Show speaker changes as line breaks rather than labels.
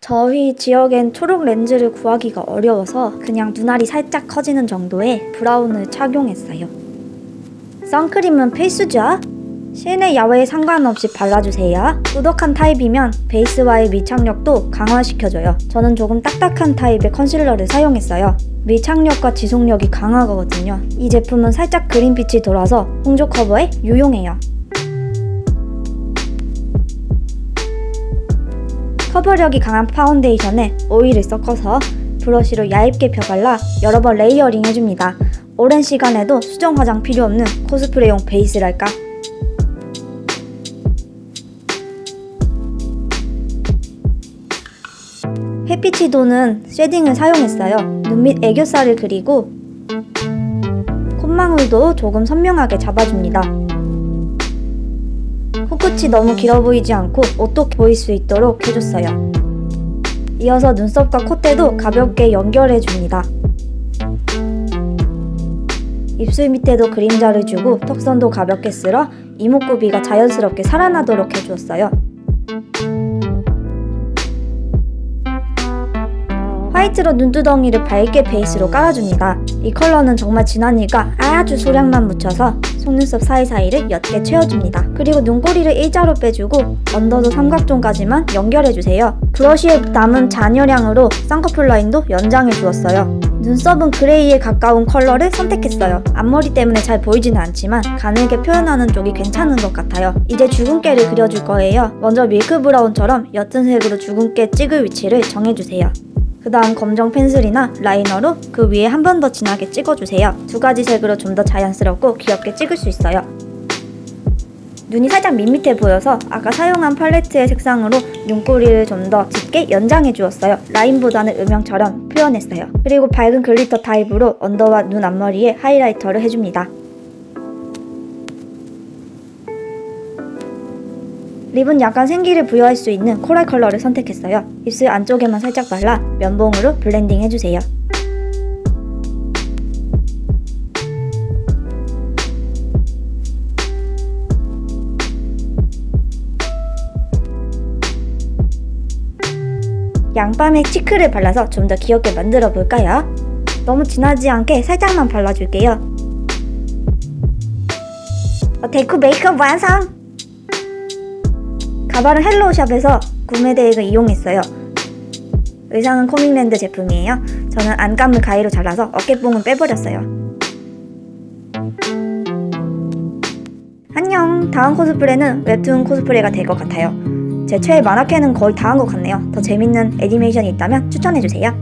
저희 지역엔 초록 렌즈를 구하기가 어려워서 그냥 눈알이 살짝 커지는 정도의 브라운을 착용했어요. 선크림은 필수죠? 실내 야외에 상관없이 발라주세요. 꾸덕한 타입이면 베이스와의 밀착력도 강화시켜줘요. 저는 조금 딱딱한 타입의 컨실러를 사용했어요. 밀착력과 지속력이 강하거든요. 이 제품은 살짝 그린빛이 돌아서 홍조 커버에 유용해요. 커버력이 강한 파운데이션에 오일을 섞어서 브러쉬로 얇게 펴발라 여러 번 레이어링 해줍니다. 오랜 시간에도 수정 화장 필요 없는 코스프레용 베이스랄까? 햇빛이 도는 쉐딩을 사용했어요. 눈 밑 애교살을 그리고 콧망울도 조금 선명하게 잡아줍니다. 코끝이 너무 길어 보이지 않고 오똑 보일 수 있도록 해줬어요. 이어서 눈썹과 콧대도 가볍게 연결해 줍니다. 입술 밑에도 그림자를 주고 턱선도 가볍게 쓸어 이목구비가 자연스럽게 살아나도록 해주었어요. 화이트로 눈두덩이를 밝게 베이스로 깔아줍니다. 이 컬러는 정말 진하니까 아주 소량만 묻혀서 속눈썹 사이사이를 옅게 채워줍니다. 그리고 눈꼬리를 일자로 빼주고 언더도 삼각존까지만 연결해주세요. 브러쉬에 남은 잔여량으로 쌍꺼풀 라인도 연장해 주었어요. 눈썹은 그레이에 가까운 컬러를 선택했어요. 앞머리 때문에 잘 보이지는 않지만 가늘게 표현하는 쪽이 괜찮은 것 같아요. 이제 주근깨를 그려줄 거예요. 먼저 밀크 브라운처럼 옅은 색으로 주근깨 찍을 위치를 정해주세요. 그 다음 검정 펜슬이나 라이너로 그 위에 한 번 더 진하게 찍어주세요. 두 가지 색으로 좀 더 자연스럽고 귀엽게 찍을 수 있어요. 눈이 살짝 밋밋해 보여서 아까 사용한 팔레트의 색상으로 눈꼬리를 좀 더 짙게 연장해 주었어요. 라인보다는 음영처럼 표현했어요. 그리고 밝은 글리터 타입으로 언더와 눈 앞머리에 하이라이터를 해줍니다. 립은 약간 생기를 부여할 수 있는 코랄 컬러를 선택했어요. 입술 안쪽에만 살짝 발라 면봉으로 블렌딩 해주세요. 양밤에 치크를 발라서 좀 더 귀엽게 만들어 볼까요? 너무 진하지 않게 살짝만 발라줄게요. 어, 데코 메이크업 완성! 가발은 헬로우샵에서 구매 대행을 이용했어요. 의상은 코믹랜드 제품이에요. 저는 안감을 가위로 잘라서 어깨뽕은 빼버렸어요. 안녕. 다음 코스프레는 웹툰 코스프레가 될 것 같아요. 제 최애 만화캐는 거의 다 한 것 같네요. 더 재밌는 애니메이션이 있다면 추천해주세요.